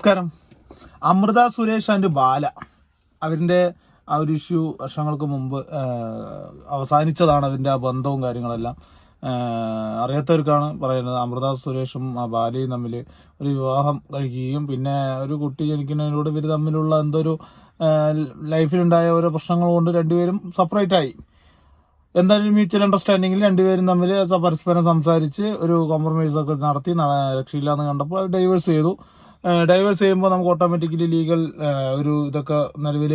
നമസ്കാരം. അമൃത സുരേഷ് ആൻഡ് ബാല. അവരിന്റെ ആ ഒരു ഇഷ്യൂ വർഷങ്ങൾക്ക് മുമ്പ് അവസാനിച്ചതാണ് അതിന്റെ ആ ബന്ധവും കാര്യങ്ങളെല്ലാം. അറിയാത്തവർക്കാണ് പറയുന്നത്. അമൃത സുരേഷും ആ ബാലയും തമ്മിൽ ഒരു വിവാഹം കഴിക്കുകയും പിന്നെ ഒരു കുട്ടി ജനിക്കുന്നതിലൂടെ ഇവർ തമ്മിലുള്ള എന്തൊരു ലൈഫിലുണ്ടായ ഓരോ പ്രശ്നങ്ങൾ കൊണ്ട് രണ്ടുപേരും സെപ്പറേറ്റ് ആയി. എന്തായാലും മ്യൂച്വൽ അണ്ടർസ്റ്റാൻഡിങ്ങിൽ രണ്ടുപേരും തമ്മിൽ പരസ്പരം സംസാരിച്ച് ഒരു കോംപ്രമൈസ് ഒക്കെ നടത്തി രക്ഷയില്ലാന്ന് കണ്ടപ്പോൾ ഡൈവേഴ്സ് ചെയ്തു. ഡൈവേഴ്സ് ചെയ്യുമ്പോൾ നമുക്ക് ഓട്ടോമാറ്റിക്കലി ലീഗൽ ഒരു ഇതൊക്കെ നിലവിൽ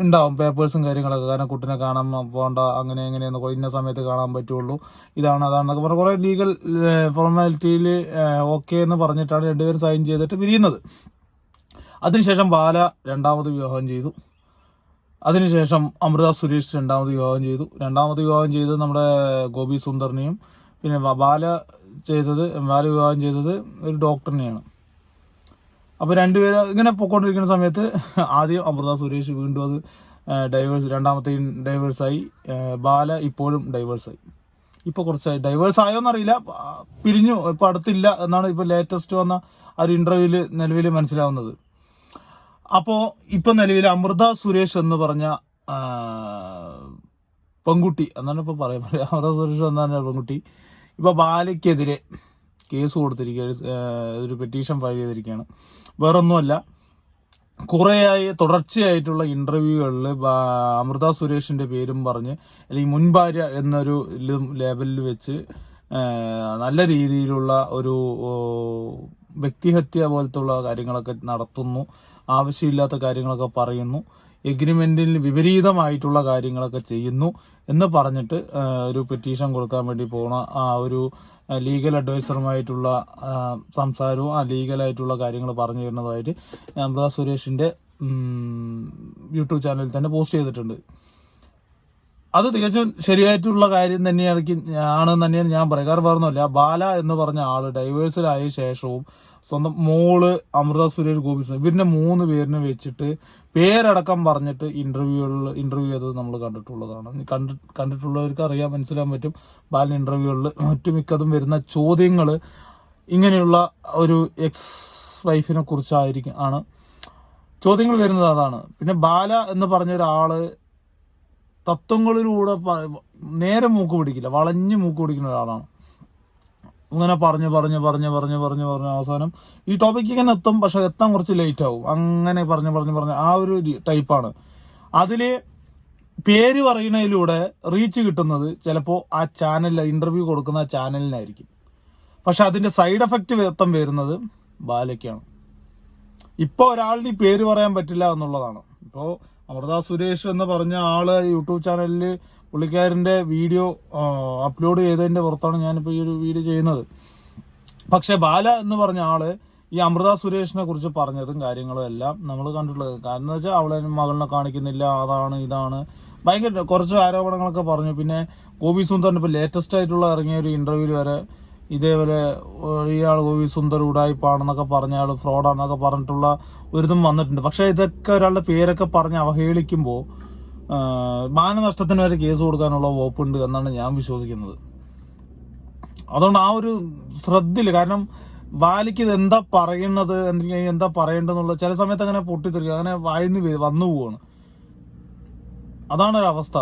ഉണ്ടാവും. പേപ്പേഴ്സും കാര്യങ്ങളൊക്കെ. കാരണം കുട്ടിനെ കാണാൻ പോകണ്ട അങ്ങനെ എങ്ങനെയെന്ന് ഇന്ന സമയത്ത് കാണാൻ പറ്റുള്ളൂ. ഇതാണ് അതാണെന്നൊക്കെ പറഞ്ഞാൽ കുറേ ലീഗൽ ഫോർമാലിറ്റിയിൽ ഓക്കെ എന്ന് പറഞ്ഞിട്ടാണ് രണ്ടുപേരും സൈൻ ചെയ്തിട്ട് പിരിയുന്നത്. അതിനുശേഷം ബാല രണ്ടാമത് വിവാഹം ചെയ്തു. അതിനുശേഷം അമൃത സുരേഷ് രണ്ടാമത് വിവാഹം ചെയ്തു. രണ്ടാമത് വിവാഹം ചെയ്തത് നമ്മുടെ ഗോപി സുന്ദറിനെയും പിന്നെ ബാല ചെയ്തത് ബാല വിവാഹം ചെയ്തത് ഒരു ഡോക്ടറിനെയാണ് അപ്പോൾ രണ്ടുപേരും ഇങ്ങനെ പൊക്കോണ്ടിരിക്കുന്ന സമയത്ത് ആദ്യം അമൃത സുരേഷ് വീണ്ടും അത് ഡൈവേഴ്സ് രണ്ടാമത്തെയും ഡൈവേഴ്സായി ബാല ഇപ്പോഴും ഡൈവേഴ്സായി ഇപ്പോൾ കുറച്ചായി. ഡൈവേഴ്സ് ആയോന്നറിയില്ല പിരിഞ്ഞു. ഇപ്പോൾ അടുത്തില്ല എന്നാണ് ഇപ്പോൾ ലേറ്റസ്റ്റ് വന്ന ആ ഒരു ഇന്റർവ്യൂൽ നിലവിൽ മനസ്സിലാവുന്നത്. അപ്പോ ഇപ്പൊ നിലവിൽ അമൃത സുരേഷ് എന്ന് പറഞ്ഞ പെൺകുട്ടി എന്നാണ് ഇപ്പൊ പറയാൻ പറയാ അമൃത സുരേഷ് എന്നാണ് പെൺകുട്ടി. ഇപ്പൊ ബാലയ്ക്കെതിരെ കേസ് കൊടുത്തിരിക്കുക ഒരു പെറ്റീഷൻ ഫയൽ ചെയ്തിരിക്കുകയാണ്. വേറൊന്നുമല്ല കുറേയായി തുടർച്ചയായിട്ടുള്ള ഇന്റർവ്യൂകളിൽ അമൃത സുരേഷിന്റെ പേരും പറഞ്ഞ് അല്ലെങ്കിൽ മുൻ ഭാര്യ എന്നൊരു ലേബലിൽ വെച്ച് നല്ല രീതിയിലുള്ള ഒരു വ്യക്തിഹത്യ വ്യക്തിഹത്യ പോലത്തുള്ള കാര്യങ്ങളൊക്കെ നടത്തുന്നു. ആവശ്യമില്ലാത്ത കാര്യങ്ങളൊക്കെ പറയുന്നു. എഗ്രിമെന്റിൽ വിപരീതമായിട്ടുള്ള കാര്യങ്ങളൊക്കെ ചെയ്യുന്നു എന്ന് പറഞ്ഞിട്ട് ഒരു പെറ്റീഷൻ കൊടുക്കാൻ വേണ്ടി പോണ ആ ഒരു ലീഗൽ അഡ്വൈസറുമായിട്ടുള്ള സംസാരവും ആ ലീഗലായിട്ടുള്ള കാര്യങ്ങൾ പറഞ്ഞു തരുന്നതായിട്ട് അമൃത സുരേഷിന്റെ യൂട്യൂബ് ചാനലിൽ തന്നെ പോസ്റ്റ് ചെയ്തിട്ടുണ്ട്. അത് തികച്ചും ശരിയായിട്ടുള്ള കാര്യം തന്നെയാണ് ആണെന്ന് തന്നെയാണ് ഞാൻ പറയുക. കാരണം പറഞ്ഞല്ല ബാല എന്ന് പറഞ്ഞ ആൾ ഡൈവേഴ്സിലായ ശേഷവും സ്വന്തം മോൾ അമൃത സുരേഷ് ഗോപി ഇവരിന്റെ മൂന്ന് പേരിനെ വെച്ചിട്ട് പേരടക്കം പറഞ്ഞിട്ട് ഇന്റർവ്യൂകളിൽ ഇന്റർവ്യൂ ചെയ്തത് നമ്മൾ കണ്ടിട്ടുള്ളതാണ്. കണ്ടി കണ്ടിട്ടുള്ളവർക്ക് അറിയാൻ മനസ്സിലാൻ പറ്റും. ബാലൻ ഇന്റർവ്യൂകളിൽ ഒറ്റമിക്കതും വരുന്ന ചോദ്യങ്ങൾ ഇങ്ങനെയുള്ള ഒരു എക്സ് വൈഫിനെ കുറിച്ചായിരിക്കും ആണ്. ചോദ്യങ്ങൾ വരുന്നത് അതാണ്. പിന്നെ ബാല എന്ന് പറഞ്ഞ ഒരാൾ തത്വങ്ങളിലൂടെ നേരെ മൂക്ക് പിടിക്കില്ല. വളഞ്ഞ് മൂക്ക് പിടിക്കുന്ന ഒരാളാണ്. ഇങ്ങനെ പറഞ്ഞു പറഞ്ഞു പറഞ്ഞു പറഞ്ഞു പറഞ്ഞു പറഞ്ഞു അവസാനം ഈ ടോപ്പിക്ക് ഇങ്ങനെ എത്തും. പക്ഷെ എത്താൻ കുറച്ച് ലേറ്റ് ആവും. അങ്ങനെ പറഞ്ഞു പറഞ്ഞു പറഞ്ഞു ആ ഒരു ടൈപ്പാണ് അതിൽ പേര് പറയുന്നതിലൂടെ റീച്ച് കിട്ടുന്നത് ചിലപ്പോൾ ആ ചാനലിൽ ഇന്റർവ്യൂ കൊടുക്കുന്ന ആ ചാനലിനായിരിക്കും പക്ഷെ അതിന്റെ സൈഡ് എഫക്റ്റ് വ്യക്തം വരുന്നത് ബാലയ്ക്കാണ്. ഇപ്പൊ ഒരാളിന് ഈ പേര് പറയാൻ പറ്റില്ല എന്നുള്ളതാണ്. ഇപ്പോ അമൃത സുരേഷ് എന്ന് പറഞ്ഞ ആൾ യൂട്യൂബ് ചാനലിൽ പുള്ളിക്കാരന്റെ വീഡിയോ അപ്ലോഡ് ചെയ്തതിന്റെ പുറത്താണ് ഞാനിപ്പോ ഈ ഒരു വീഡിയോ ചെയ്യുന്നത്. പക്ഷേ ബാല എന്ന് പറഞ്ഞ ആൾ ഈ അമൃത സുരേഷിനെ കുറിച്ച് പറഞ്ഞതും കാര്യങ്ങളും എല്ലാം നമ്മൾ കണ്ടിട്ടുള്ളത്. കാരണം എന്ന് വെച്ചാൽ അവളെ മകളിനെ കാണിക്കുന്നില്ല അതാണ് ഇതാണ്. ഭയങ്കര കുറച്ച് ആരോപണങ്ങളൊക്കെ പറഞ്ഞു. പിന്നെ ഗോപി സുന്ദറിന് ഇപ്പൊ ലേറ്റസ്റ്റ് ആയിട്ടുള്ള ഇറങ്ങിയ ഒരു ഇന്റർവ്യൂ വരെ ഇതേപോലെ ഇയാൾ ഗോപി സുന്ദർ ഉടായ്പാണെന്നൊക്കെ പറഞ്ഞ ആൾ ഫ്രോഡാണെന്നൊക്കെ പറഞ്ഞിട്ടുള്ള ഒരിതും വന്നിട്ടുണ്ട്. പക്ഷെ ഇതൊക്കെ ഒരാളുടെ പേരൊക്കെ പറഞ്ഞ് അവഹേളിക്കുമ്പോൾ മാനനഷ്ടത്തിന് വരെ കേസ് കൊടുക്കാനുള്ള വകുപ്പുണ്ട് എന്നാണ് ഞാൻ വിശ്വസിക്കുന്നത്. അതുകൊണ്ട് ആ ഒരു ശ്രദ്ധയില്ല കാരണം ബാലിക്ക് ഇത് എന്താ പറയുന്നത് എന്താ പറയേണ്ടതെന്നുള്ള ചില സമയത്ത് അങ്ങനെ പൊട്ടിത്തെറിക്കും. അങ്ങനെ വായിന്ന് വന്നു പോവാണ്. അതാണ് ഒരു അവസ്ഥ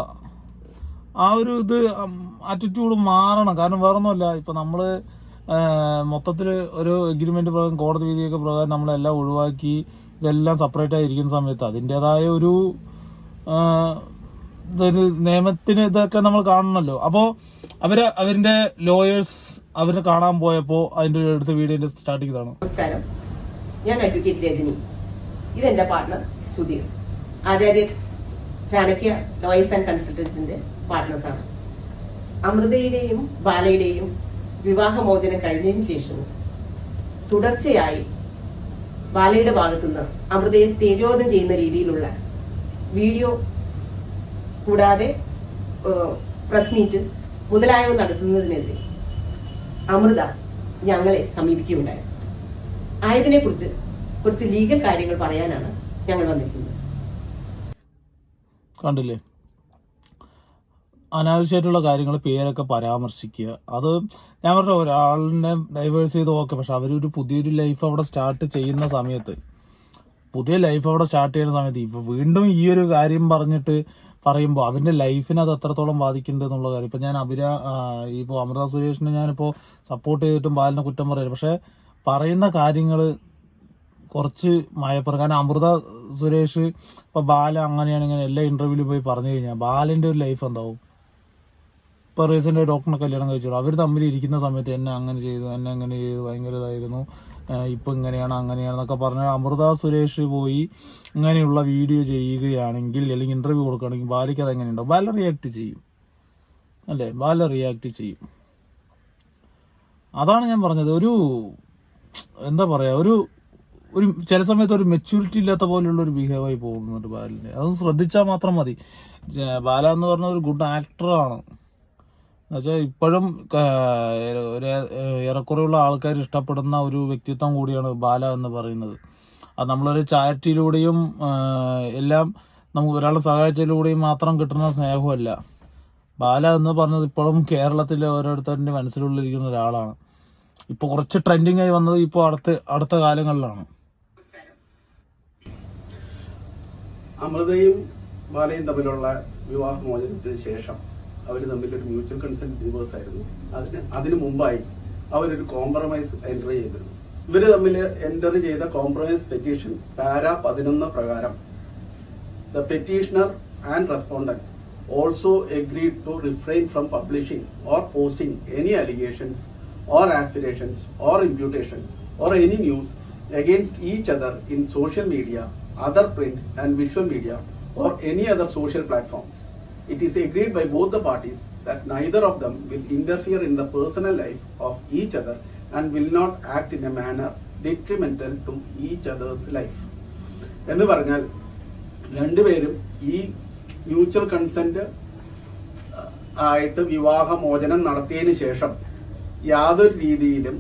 ആ ഒരു ഇത് ആറ്റിറ്റ്യൂഡ് മാറണം. കാരണം വേറൊന്നുമല്ല. ഇപ്പൊ നമ്മൾ മൊത്തത്തിൽ ഒരു എഗ്രിമെന്റ് പ്രകാരം കോടതി വിധിയൊക്കെ പ്രകാരം നമ്മളെല്ലാം ഒഴിവാക്കി ഇതെല്ലാം സെപ്പറേറ്റ് ആയിരിക്കുന്ന സമയത്ത് അതിന്റെതായ ഒരു നിയമത്തിന് ഇതൊക്കെ നമ്മൾ കാണണമല്ലോ അപ്പോ അവർ അവരിന്റെ ലോയേഴ്സ് അവരെ കാണാൻ പോയപ്പോ അതിന്റെ അടുത്ത വീഡിയോ സ്റ്റാർട്ട് ഇതാണ്. നമസ്കാരം. ഞാൻ അഡ്വക്കേറ്റ് രജനി. ഇതെന്റെ partner Sudheer. Acharya Chanakya lawyers and കൺസൾട്ടൻസിന്റെ പാർട്ട്നേഴ്സാണ് അമൃതയുടെയും ബാലയുടെയും വിവാഹമോചനം കഴിഞ്ഞതിന് ശേഷം തുടർച്ചയായി ബാലയുടെ ഭാഗത്തുനിന്ന് അമൃതയെ തേജോധം ചെയ്യുന്ന രീതിയിലുള്ള വീഡിയോ കൂടാതെ പ്രസ് മീറ്റ് മുതലായവ നടത്തുന്നതിനെതിരെ അമൃത ഞങ്ങളെ സമീപിക്കുകയുണ്ടായി. ആയതിനെ കുറിച്ച് കുറച്ച് ലീഗൽ കാര്യങ്ങൾ പറയാനാണ് ഞങ്ങൾ വന്നിരിക്കുന്നത്. കണ്ടില്ലേ? അനാവശ്യമായിട്ടുള്ള കാര്യങ്ങൾ പേരൊക്കെ പരാമർശിക്കുക. അത് ഞാൻ പറഞ്ഞ ഒരാളിനെ ഡൈവേഴ്സ് ചെയ്ത് ഓക്കെ പക്ഷെ അവരൊരു പുതിയൊരു ലൈഫ് അവിടെ സ്റ്റാർട്ട് ചെയ്യുന്ന സമയത്ത് പുതിയ ലൈഫ് അവിടെ സ്റ്റാർട്ട് ചെയ്യുന്ന സമയത്ത് ഇപ്പൊ വീണ്ടും ഈ ഒരു കാര്യം പറഞ്ഞിട്ട് പറയുമ്പോൾ അവന്റെ ലൈഫിനെ അത് എത്രത്തോളം ബാധിക്കുന്നുണ്ട് എന്നുള്ള കാര്യം. ഇപ്പൊ ഞാൻ അഭിര ഇപ്പോൾ അമൃത സുരേഷിനെ ഞാനിപ്പോൾ സപ്പോർട്ട് ചെയ്തിട്ടും ബാലിനെ കുറ്റം പറയില്ല. പക്ഷെ പറയുന്ന കാര്യങ്ങൾ കുറച്ച് മയപ്പുറം. കാരണം അമൃത സുരേഷ് ഇപ്പൊ ബാല അങ്ങനെയാണ് ഇങ്ങനെ എല്ലാ ഇന്റർവ്യൂവിലും പോയി പറഞ്ഞു കഴിഞ്ഞാൽ ബാലന്റെ ഒരു ലൈഫ് എന്താവും? റീസെന്റ് ഡോക്ടറിനെ കല്യാണം കഴിച്ചോളൂ. അവർ തമ്മിൽ ഇരിക്കുന്ന സമയത്ത് എന്നെ അങ്ങനെ ചെയ്തു എന്നെ അങ്ങനെ ചെയ്തു ഭയങ്കര ഇതായിരുന്നു. ഇപ്പം ഇങ്ങനെയാണ് അങ്ങനെയാണെന്നൊക്കെ പറഞ്ഞ അമൃത സുരേഷ് പോയി ഇങ്ങനെയുള്ള വീഡിയോ ചെയ്യുകയാണെങ്കിൽ അല്ലെങ്കിൽ ഇന്റർവ്യൂ കൊടുക്കുകയാണെങ്കിൽ ബാലയ്ക്ക് അത് എങ്ങനെയുണ്ടാവും ബാല റിയാക്ട് ചെയ്യും. അല്ലേ? ബാല റിയാക്ട് ചെയ്യും. അതാണ് ഞാൻ പറഞ്ഞത്. ഒരു എന്താ പറയാ ഒരു ഒരു ചില സമയത്ത് ഒരു മെച്യൂരിറ്റി ഇല്ലാത്ത പോലെയുള്ള ഒരു ബിഹേവ് ആയി പോകുന്നുണ്ട് ബാലിന്റെ അതൊന്ന് ശ്രദ്ധിച്ചാൽ മാത്രം മതി. ബാല എന്ന് പറഞ്ഞ ഒരു ഗുഡ് ആക്ടറാണ് എന്നുവെച്ചാൽ ഇപ്പോഴും ഒരു ഏറെക്കുറെയുള്ള ആൾക്കാർ ഇഷ്ടപ്പെടുന്ന ഒരു വ്യക്തിത്വം കൂടിയാണ് ബാല എന്ന് പറയുന്നത്. അത് നമ്മളൊരു ചാരിറ്റിയിലൂടെയും ആ, എല്ലാം നമുക്ക് ഒരാളെ സഹായിച്ചതിലൂടെയും മാത്രം കിട്ടുന്ന സ്നേഹമല്ല. ബാല എന്ന് പറഞ്ഞത് ഇപ്പോഴും കേരളത്തിലെ ഓരോരുത്തരുടെ മനസ്സിലുള്ളിരിക്കുന്ന ഒരാളാണ്. ഇപ്പോൾ കുറച്ച് ട്രെൻഡിങ് ആയി വന്നത് ഇപ്പോൾ അടുത്ത അടുത്ത കാലങ്ങളിലാണ്. അമൃതയും ബാലയും തമ്മിലുള്ള വിവാഹമോചനത്തിന് ശേഷം അവർ തമ്മിൽ ഒരു മ്യൂച്വൽ കൺസെന്റ് ഡിവോഴ്സ് ആയിരുന്നു അതിന് അതിനു മുമ്പായി അവരൊരു കോംപ്രമൈസ് എൻറർ ചെയ്തിരുന്നു. ഇവർ തമ്മിൽ എൻറർ ചെയ്ത കോംപ്രമൈസ് പെറ്റീഷൻ പാര പതിനൊന്ന് പ്രകാരം the petitioner and respondent also agree to refrain from publishing or posting any allegations or aspirations or imputation or any news against each other in social media other print and visual media or any other social platforms It is agreed by both the parties that neither of them will interfere in the personal life of each other and will not act in a manner detrimental to each other's life. എന്ന് പറഞ്ഞാൽ രണ്ടുപേരും ഈ mutual consent ആയിട്ട് വിവാഹമോചനം നടത്തിയതിന് ശേഷം യാതൊരു രീതിയിലും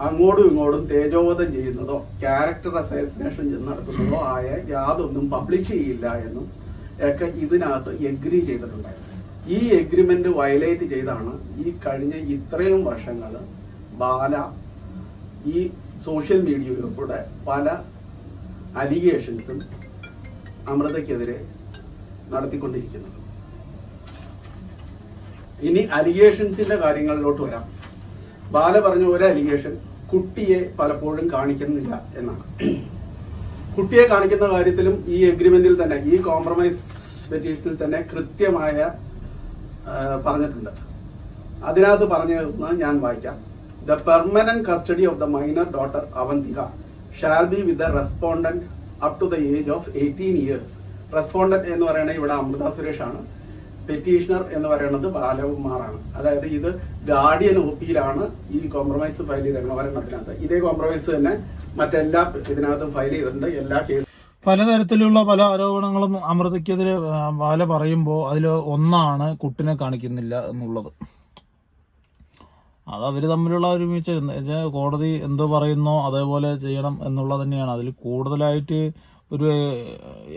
അങ്ങോട്ടും ഇങ്ങോട്ടും തേജോവധം ചെയ്യുന്നതോ ക്യാരക്ടർ അസോസിനേഷൻ നടത്തുന്നതോ ആയ യാതൊന്നും പബ്ലിഷ് ചെയ്യില്ല എന്നും ഒക്കെ ഇതിനകത്ത് എഗ്രി ചെയ്തിട്ടുണ്ടായിരുന്നു. ഈ എഗ്രിമെന്റ് വയലേറ്റ് ചെയ്താണ് ഈ കഴിഞ്ഞ ഇത്രയും വർഷങ്ങൾ ബാല ഈ സോഷ്യൽ മീഡിയയിലൂടെ പല അലിഗേഷൻസും അമൃതയ്ക്കെതിരെ നടത്തിക്കൊണ്ടിരിക്കുന്നത്. ഇനി അലിഗേഷൻസിന്റെ കാര്യങ്ങളിലോട്ട് വരാം. ബാല പറഞ്ഞ ഒരു അലിഗേഷൻ കുട്ടിയെ പലപ്പോഴും കാണിക്കുന്നില്ല എന്നാണ്. കുട്ടിയെ കാണിക്കുന്ന കാര്യത്തിലും ഈ എഗ്രിമെന്റിൽ തന്നെ ഈ കോംപ്രമൈസ് പെറ്റീഷനിൽ തന്നെ കൃത്യമായ പറഞ്ഞിട്ടുണ്ട്. അതിനകത്ത് പറഞ്ഞതെന്ന് ഞാൻ വായിക്കാം. The permanent custody of the minor daughter Avantika shall be with the respondent up to the age of eighteen years respondent എന്ന് പറയുന്നത് ഇവിടെ അമൃത സുരേഷ് ആണ്. പെറ്റീഷണർ എന്ന് പറയുന്നത് ബാലകുമാറാണ് അതായത് ഇത് ഗാർഡിയൻ ഒപ്പിയിലാണ് ഈ കോംപ്രമൈസ് ഫയൽ ചെയ്തേക്കുന്നത് ഒരെണ്ണത്തിനകത്ത്. ഇതേ കോംപ്രമൈസ് തന്നെ മറ്റെല്ലാ ഇതിനകത്തും ഫയൽ ചെയ്തിട്ടുണ്ട്. എല്ലാ കേസ് പലതരത്തിലുള്ള പല ആരോപണങ്ങളും അമൃതയ്ക്കെതിരെ ബാല പറയുമ്പോൾ അതിൽ ഒന്നാണ് കുട്ടിനെ കാണിക്കുന്നില്ല എന്നുള്ളത്. അത് അവർ തമ്മിലുള്ള ഒരു വീഴ്ച കോടതി എന്ത് പറയുന്നോ അതേപോലെ ചെയ്യണം എന്നുള്ളത് തന്നെയാണ്. അതിൽ കൂടുതലായിട്ട് ഒരു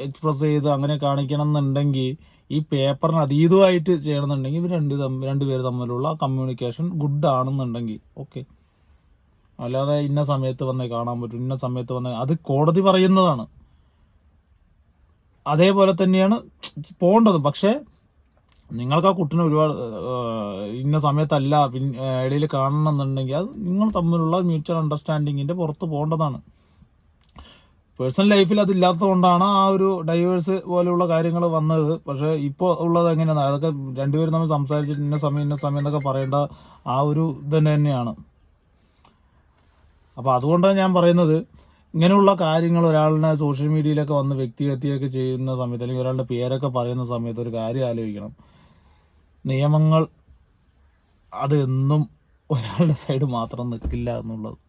എക്സ്പ്രസ് ചെയ്ത് അങ്ങനെ കാണിക്കണം എന്നുണ്ടെങ്കിൽ ഈ പേപ്പറിന് അതീതമായിട്ട് ചെയ്യണമെന്നുണ്ടെങ്കിൽ രണ്ട് തമ്മിൽ രണ്ടുപേര് തമ്മിലുള്ള കമ്മ്യൂണിക്കേഷൻ ഗുഡ് ആണെന്നുണ്ടെങ്കിൽ ഓക്കെ അല്ലാതെ ഇന്ന സമയത്ത് വന്നേ കാണാൻ പറ്റും ഇന്ന സമയത്ത് വന്നേ അത് കോടതി പറയുന്നതാണ്. അതേപോലെ തന്നെയാണ് പോകേണ്ടത്. പക്ഷേ നിങ്ങൾക്ക് ആ കുട്ടിനെ ഒരുപാട് ഇന്ന സമയത്തല്ല ഇടയിൽ കാണണം എന്നുണ്ടെങ്കിൽ അത് നിങ്ങൾ തമ്മിലുള്ള മ്യൂച്വൽ അണ്ടർസ്റ്റാൻഡിങ്ങിന്റെ പുറത്ത് പോകേണ്ടതാണ്. പേഴ്സണൽ ലൈഫിൽ അതില്ലാത്തതുകൊണ്ടാണ് ആ ഒരു ഡൈവേഴ്സ് പോലെയുള്ള കാര്യങ്ങൾ വന്നത്. പക്ഷേ ഇപ്പോൾ ഉള്ളത് എങ്ങനെയാണ്? അതൊക്കെ രണ്ടുപേരും തമ്മിൽ സംസാരിച്ചിട്ട് ഇന്ന സമയം ഇന്ന സമയം എന്നൊക്കെ പറയേണ്ട ആ ഒരു തന്നെ തന്നെയാണ്. അപ്പോൾ അതുകൊണ്ടാണ് ഞാൻ പറയുന്നത് ഇങ്ങനെയുള്ള കാര്യങ്ങൾ ഒരാളിനെ സോഷ്യൽ മീഡിയയിലൊക്കെ വന്ന് വ്യക്തിഹത്യയൊക്കെ ചെയ്യുന്ന സമയത്ത് അല്ലെങ്കിൽ ഒരാളുടെ പേരൊക്കെ പറയുന്ന സമയത്ത് ഒരു കാര്യം ആലോചിക്കണം. നിയമങ്ങൾ അത് എന്നും ഒരാളുടെ സൈഡ് മാത്രം നിൽക്കില്ല എന്നുള്ളത്.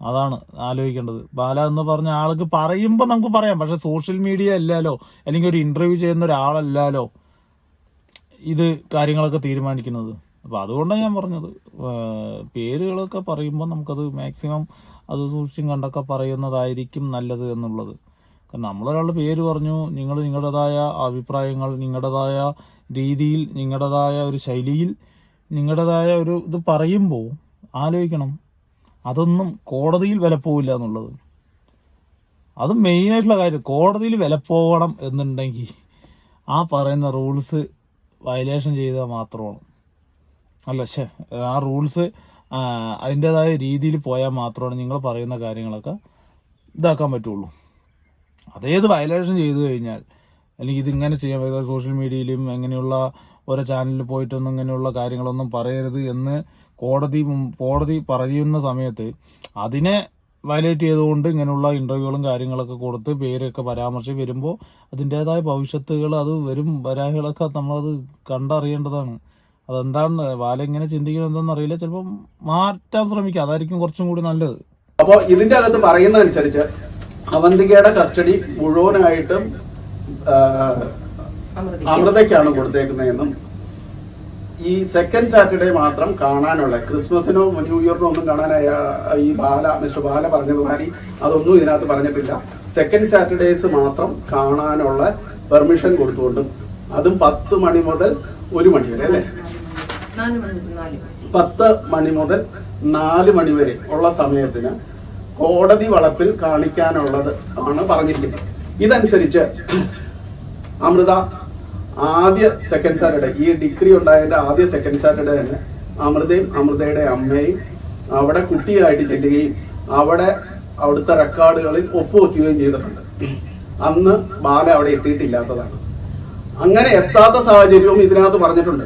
അതാണ് ആലോചിക്കേണ്ടത്. ബാല എന്ന് പറഞ്ഞ ആൾക്ക് പറയുമ്പോൾ നമുക്ക് പറയാം. പക്ഷെ സോഷ്യൽ മീഡിയ അല്ലല്ലോ അല്ലെങ്കിൽ ഒരു ഇന്റർവ്യൂ ചെയ്യുന്ന ഒരാളല്ലല്ലോ ഇത് കാര്യങ്ങളൊക്കെ തീരുമാനിക്കുന്നത്. അപ്പോൾ അതുകൊണ്ടാണ് ഞാൻ പറഞ്ഞത്. പേരുകളൊക്കെ പറയുമ്പോൾ നമുക്കത് മാക്സിമം അത് സൂക്ഷിച്ചും കണ്ടൊക്കെ പറയുന്നതായിരിക്കും നല്ലത് എന്നുള്ളത്. കാരണം നമ്മളൊരാളുടെ പേര് പറഞ്ഞു നിങ്ങൾ നിങ്ങളുടേതായ അഭിപ്രായങ്ങൾ നിങ്ങളുടേതായ രീതിയിൽ നിങ്ങളുടേതായ ഒരു ശൈലിയിൽ നിങ്ങളുടേതായ ഒരു ഇത് പറയുമ്പോൾ ആലോചിക്കണം. അതൊന്നും കോടതിയിൽ വില പോവില്ല എന്നുള്ളത്. അത് മെയിനായിട്ടുള്ള കാര്യം. കോടതിയിൽ വില പോകണം എന്നുണ്ടെങ്കിൽ ആ പറയുന്ന റൂൾസ് വയലേഷൻ ചെയ്താൽ മാത്രമാണ്. അല്ല ശേ ആ റൂൾസ് അതിന്റെതായ രീതിയിൽ പോയാൽ മാത്രമാണ് നിങ്ങൾ പറയുന്ന കാര്യങ്ങളൊക്കെ ഇതാക്കാൻ പറ്റുള്ളൂ. അതേത് വയലേഷൻ ചെയ്തു കഴിഞ്ഞാൽ അല്ലെങ്കിൽ ഇതിങ്ങനെ ചെയ്യാൻ പറ്റുന്ന സോഷ്യൽ മീഡിയയിലും അങ്ങനെയുള്ള ഓരോ ചാനലിൽ പോയിട്ടൊന്നും ഇങ്ങനെയുള്ള കാര്യങ്ങളൊന്നും പറയരുത് എന്ന് കോടതി കോടതി പറയുന്ന സമയത്ത് അതിനെ വയലേറ്റ് ചെയ്തുകൊണ്ട് ഇങ്ങനെയുള്ള ഇന്റർവ്യൂകളും കാര്യങ്ങളൊക്കെ കൊടുത്ത് പേരൊക്കെ പരാമർശം വരുമ്പോൾ അതിന്റെതായ ഭവിഷ്യത്തുകൾ അത് വരും. വരാഹികളൊക്കെ നമ്മളത് കണ്ടറിയേണ്ടതാണ്. അതെന്താണ്? ബാല ഇങ്ങനെ ചിന്തിക്കുന്നത് എന്താണെന്ന് അറിയില്ല. ചിലപ്പോൾ മാറ്റാൻ ശ്രമിക്കുക അതായിരിക്കും കുറച്ചും കൂടി നല്ലത്. അപ്പോൾ ഇതിന്റെ അകത്ത് പറയുന്നതനുസരിച്ച് അവന്തികയുടെ കസ്റ്റഡി മുഴുവനായിട്ടും അമൃതയ്ക്കാണ് കൊടുത്തേക്കുന്നതെന്നും ഈ സെക്കൻഡ് സാറ്റർഡേ മാത്രം കാണാനുള്ള ക്രിസ്മസിനോ ന്യൂ ഇയറിനോ ഒന്നും കാണാനായ ഈ ബാല മിസ്റ്റർ ബാല പറഞ്ഞതുമാതിരി അതൊന്നും ഇതിനകത്ത് പറഞ്ഞിട്ടില്ല. സെക്കൻഡ് സാറ്റർഡേസ് മാത്രം കാണാനുള്ള പെർമിഷൻ കൊടുത്തുകൊണ്ടും അതും പത്ത് മണി മുതൽ ഒരു മണി വരെ അല്ലേ? പത്ത് മണി മുതൽ നാല് മണി വരെ ഉള്ള സമയത്തിന് കോടതി വളപ്പിൽ കാണിക്കാനുള്ളത് ആണ് പറഞ്ഞിരിക്കുന്നത്. ഇതനുസരിച്ച് അമൃത ആദ്യ സെക്കൻഡ് സാറ്റർഡേ ഈ ഡിഗ്രി ഉണ്ടായതിന്റെ ആദ്യ സെക്കൻഡ് സാറ്റർഡേ തന്നെ അമൃതയും അമൃതയുടെ അമ്മയും അവിടെ കുട്ടിയായിട്ട് ചെല്ലുകയും അവിടെ അവിടുത്തെ റെക്കോർഡുകളിൽ ഒപ്പുവെക്കുകയും ചെയ്തിട്ടുണ്ട്. അന്ന് ബാല അവിടെ എത്തിയിട്ടില്ലാത്തതാണ്. അങ്ങനെ എത്താത്ത സാഹചര്യവും ഇതിനകത്ത് പറഞ്ഞിട്ടുണ്ട്.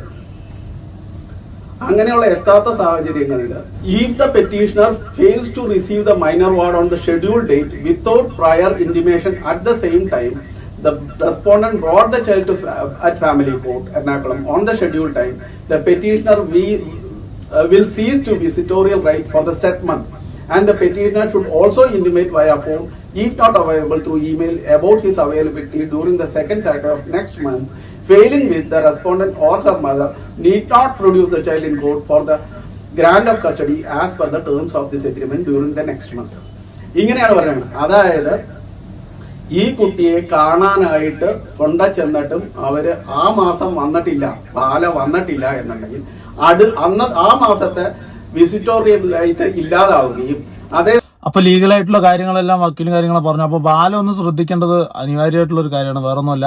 അങ്ങനെയുള്ള എത്താത്ത സാഹചര്യങ്ങളിൽ if the petitioner fails to receive the minor ward on the schedule date without prior intimation at the same time the respondent brought the child to fa- at family court Ernakulam on the scheduled time the petitioner we, uh, will cease to visitorial right for the set month and the petitioner should also intimate via phone if not available through email about his availability during the second Saturday of next month failing with the respondent or her mother need not produce the child in court for the grant of custody as per the terms of this agreement during the next month ഇങ്ങനെയാണ് പറയുന്നത് അതായത് ഈ കുട്ടിയെ കാണാനായിട്ട് കൊണ്ട ചെന്നിട്ടും അവർ ആ മാസം വന്നിട്ടില്ല പാല വന്നിട്ടില്ല എന്നുണ്ടെങ്കിൽ അത് അന്ന് ആ മാസത്തെ വിസിറ്റോറിയം ലൈറ്റ് ഇല്ലാതാവുകയും അതേ അപ്പൊ ലീഗലായിട്ടുള്ള കാര്യങ്ങളെല്ലാം വക്കീലും കാര്യങ്ങളും പറഞ്ഞു. അപ്പൊ ബാല ഒന്ന് ശ്രദ്ധിക്കേണ്ടത് അനിവാര്യമായിട്ടുള്ള ഒരു കാര്യമാണ് വേറൊന്നുമല്ല.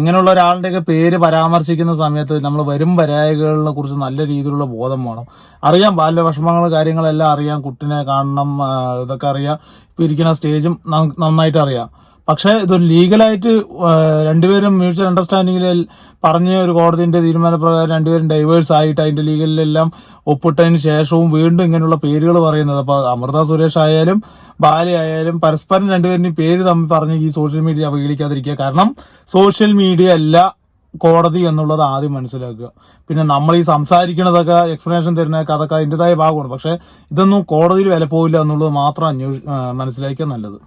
ഇങ്ങനെയുള്ള ഒരാളുടെയൊക്കെ പേര് പരാമർശിക്കുന്ന സമയത്ത് നമ്മൾ വരും വരായകളെ കുറിച്ച് നല്ല രീതിയിലുള്ള ബോധം വേണം. അറിയാം ബാല്യ വിഷമങ്ങൾ കാര്യങ്ങളെല്ലാം അറിയാം കുട്ടിനെ കാണണം ഇതൊക്കെ അറിയാം. ഇപ്പൊ ഇരിക്കുന്ന സ്റ്റേജും നന്നായിട്ട് അറിയാം. പക്ഷേ ഇതൊരു ലീഗലായിട്ട് രണ്ടുപേരും മ്യൂച്വൽ അണ്ടർസ്റ്റാൻഡിങ്ങിൽ പറഞ്ഞ ഒരു കോടതിന്റെ തീരുമാനപ്രകാരം രണ്ടുപേരും ഡൈവേഴ്സ് ആയിട്ട് അതിന്റെ ലീഗലിലെല്ലാം ഒപ്പിട്ടതിന് ശേഷവും വീണ്ടും ഇങ്ങനെയുള്ള പേരുകൾ പറയുന്നത്. അപ്പൊ അമൃത സുരേഷ് ആയാലും ബാലി ആയാലും പരസ്പരം രണ്ടുപേരുടെയും പേര് തമ്മിൽ പറഞ്ഞ് ഈ സോഷ്യൽ മീഡിയ അവഗണിക്കാതിരിക്കുക കാരണം സോഷ്യൽ മീഡിയ അല്ല കോടതി എന്നുള്ളത് ആദ്യം മനസ്സിലാക്കുക. പിന്നെ നമ്മൾ ഈ സംസാരിക്കുന്നതൊക്കെ എക്സ്പ്ലനേഷൻ തരുന്നതൊക്കെ അതൊക്കെ അതിന്റെതായ ഭാഗമാണ്. പക്ഷേ ഇതൊന്നും കോടതിയിൽ വില പോവില്ല എന്നുള്ളത് മാത്രം മനസ്സിലാക്കിയാൽ നല്ലത്.